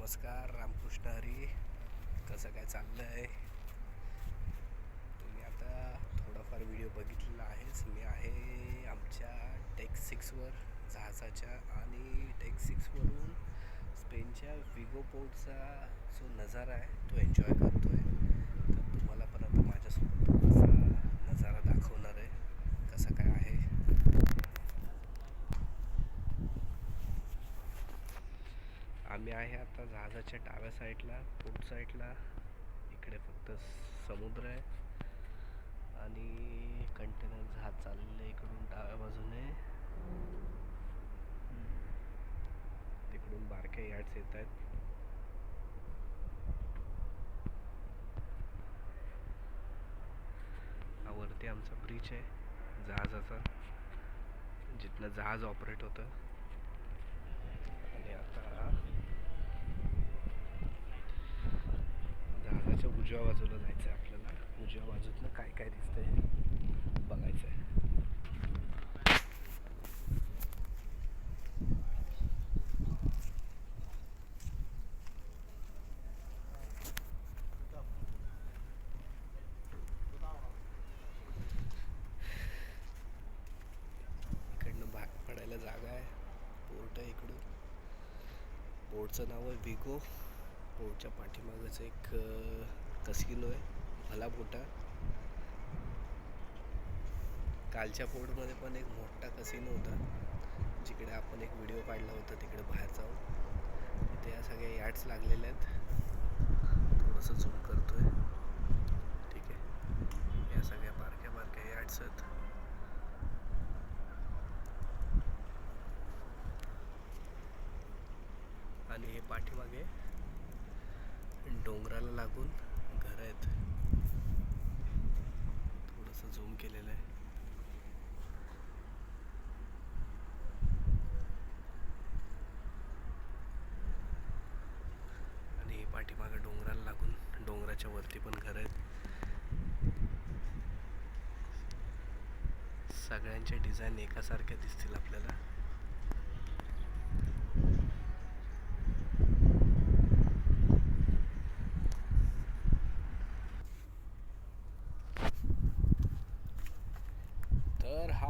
नमस्कार रामकृष्ण हरी. कसं काय चाललं आहे तुम्ही आता थोडाफार व्हिडिओ बघितलेला आहेच. मी आहे आमच्या टेक सिक्सवर जहाजाच्या आणि टेक सिक्सवरून स्पेनच्या विगो पोर्टचा जो नजारा आहे तो एन्जॉय करतो आहे तर तुम्हाला पण आता माझ्यासोबत थोडासा नजारा दाखवणार आहे कसं काय आहे आम्ही आहे आता जहाजाच्या डाव्या साईडला पोर्ट साईडला. इकडे फक्त समुद्र आहे. आणि कंटेनर जहाज चाललेलं इकडून डाव्या बाजूने. तिकडून बारक्या यार्ड्स येत आहेत. वरती आमचा ब्रिज आहे जहाजाचा. जिथनं जहाज ऑपरेट होतं. जहाजाच्या उजव्या बाजूला जायचं आहे आपल्याला. उजव्या बाजूतनं काय काय दिसतंय बघायचं आहे इकडनं भाग पडायला जागा आहे. पोर्ट आहे इकडून. पोर्टचं नाव आहे विगो पोहोच्या पाठीमागच एक कसिनो आहे. भला मोठा. कालच्या पोर्टमध्ये पण एक मोठा कसिनो होता. जिकडे आपण एक व्हिडिओ काढला होता तिकडे बाहेर जाऊन. तिथे या सगळ्या यार्ड्स लागलेल्या आहेत. थोडंसं झूम करतोय. ठीक आहे. या सगळ्या बारक्या बारक्या यार्ड्स आहेत. आणि हे पाठीमागे डोंगराला लागून घर आहेत. थोडंसं झूम केलेलं आहे. आणि हे पाठीमागे डोंगराला लागून डोंगराच्या वरती पण घर आहेत. सगळ्यांच्या डिझाईन एकासारख्या दिसतील आपल्याला.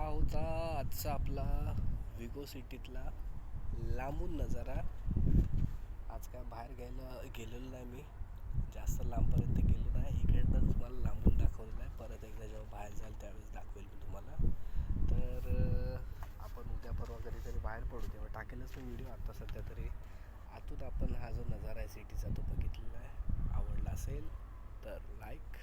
हा होता आजचा आपला विगो सिटीतला लांबून नजारा. आज काय बाहेर गेलं गेलेलो नाही मी. जास्त लांबपर्यंत गेलो नाही. इकडनं तुम्हाला लांबून दाखवलेलं आहे. परत एकदा जेव्हा बाहेर जाईल त्यावेळेस दाखवेल मी तुम्हाला. तर आपण उद्या परवा कधीतरी बाहेर पडू. तेव्हा टाकेलच मी व्हिडिओ. आत्ता सध्या तरी आतून आपण हा जो नजारा आहे सिटीचा तो बघितलेला आहे. आवडला असेल तर लाईक